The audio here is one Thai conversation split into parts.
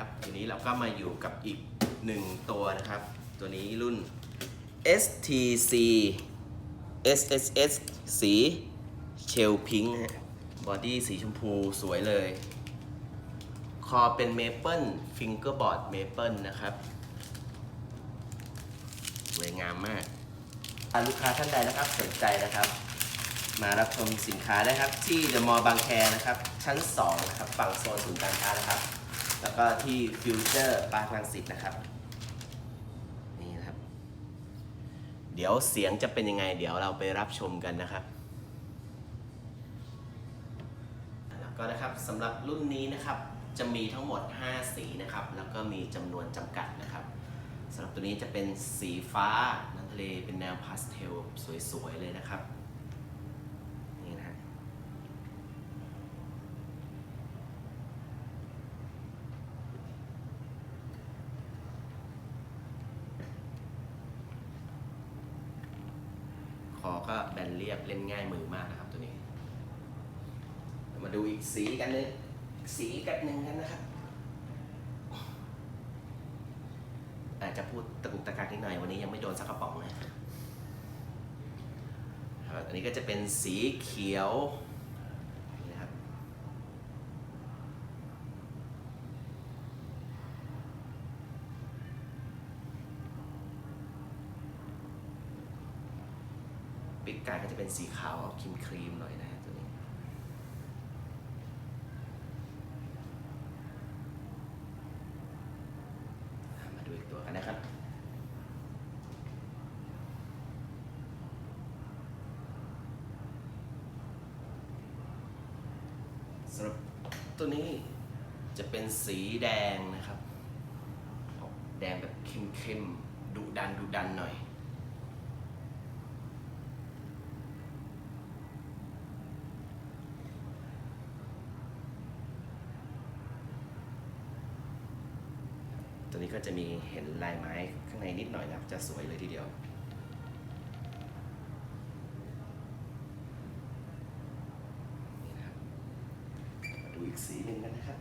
นะครับ ทีนี้เราก็มาอยู่กับอีกหนึ่งตัวนะครับ ตัวนี้รุ่น STC SSS สีเชลพิงค์ฮะบอดี้สีชมพูสวยเลย คอเป็นเมเปิลฟิงเกอร์บอร์ดเมเปิลนะครับ สวยงามมากลูกค้าท่านใดนะครับสนใจนะครับ มารับชมสินค้าได้ครับ ที่เดอะมอลล์บางแคนะครับ ชั้น 2 นะครับ ฝั่งโซนศูนย์การค้านะครับ แล้วก็ที่ฟิวเจอร์ปาร์คลังสิตนะครับ นี่นะครับ เดี๋ยวเสียงจะเป็นยังไง เดี๋ยวเราไปรับชมกันนะครับแล้วก็นะครับสำหรับรุ่นนี้นะครับจะมีทั้งหมด 5 สีนะครับ แล้วก็มีจำนวนจำกัดนะครับสำหรับตัวนี้จะเป็นสีฟ้าน้ำทะเลเป็นแนวพาสเทลสวยๆเลยนะครับ นี่นะฮะ คอก็แบนเรียบเล่นง่ายมือมากนะครับตัวนี้ มาดูอีกสีกันเลยสีกันหนึ่งกันนะครับอาจจะพูดตะกุกตะกักนิดหน่อยวันนี้ยังไม่โดนสักกระป๋องนะอันนี้ก็จะเป็นสีเขียวนี่นะครับ ปิดกายก็จะเป็นสีขาวออกครีมครีมหน่อยนะฮะตัวนี้ มาดูอีกตัวกันนะครับสำหรับตัวนี้จะเป็นสีแดงนะครับ แดงแบบเข้มๆดุดันดุดันหน่อย ตัวนี้ก็จะมีเห็นลายไม้ข้างในนิดหน่อยนะครับ จะสวยเลยทีเดียว นี่นะครับ มาดูอีกสีหนึ่งกันนะครับ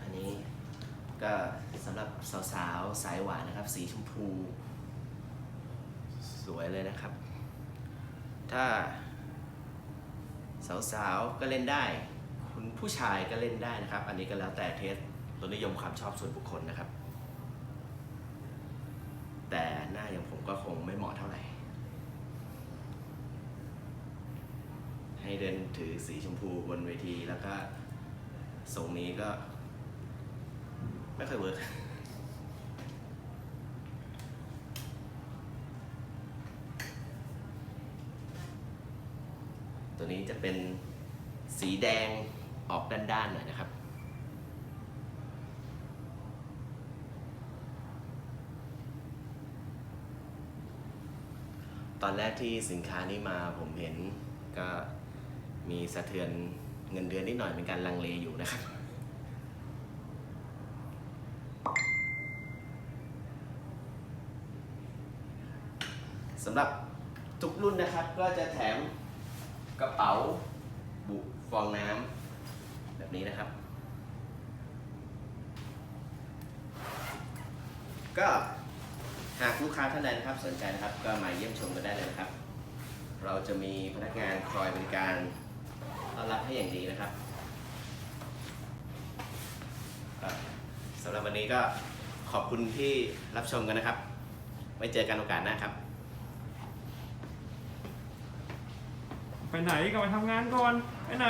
อันนี้ก็สำหรับสาวๆ สายหวานนะครับ สีชมพู สวยเลยนะครับ ถ้า สาวๆ ก็เล่นได้ คุณผู้ชายก็เล่นได้นะครับ อันนี้ก็แล้วแต่เทสรสนิยมความชอบส่วนบุคคลนะครับ แต่หน้าอย่างผมก็คงไม่เหมาะเท่าไหร่ ให้เดินถือสีชมพูบนเวทีแล้วก็ทรงนี้ก็ ไม่ค่อยเวิร์ก ตัวนี้จะเป็นสีแดงออกด้านๆหน่อยนะครับ ตอนแรกที่สินค้านี้มาผมเห็นก็มีสะเทือนเงินเดือนนิดหน่อยเป็นการลังเลอยู่นะครับสำหรับทุกรุ่นนะครับก็จะแถม กระเป๋า บุฟองน้ำแบบนี้นะครับ ก็หากลูกค้าท่านใดนะครับสนใจนะครับก็มาเยี่ยมชมกันได้เลยนะครับ เราจะมีพนักงานคอยบริการต้อนรับให้อย่างดีนะครับสำหรับวันนี้ก็ขอบคุณที่รับชมกันนะครับ ไว้เจอกันโอกาสหน้าครับ ไปไหนกลับมาทำงานก่อน ไปไหน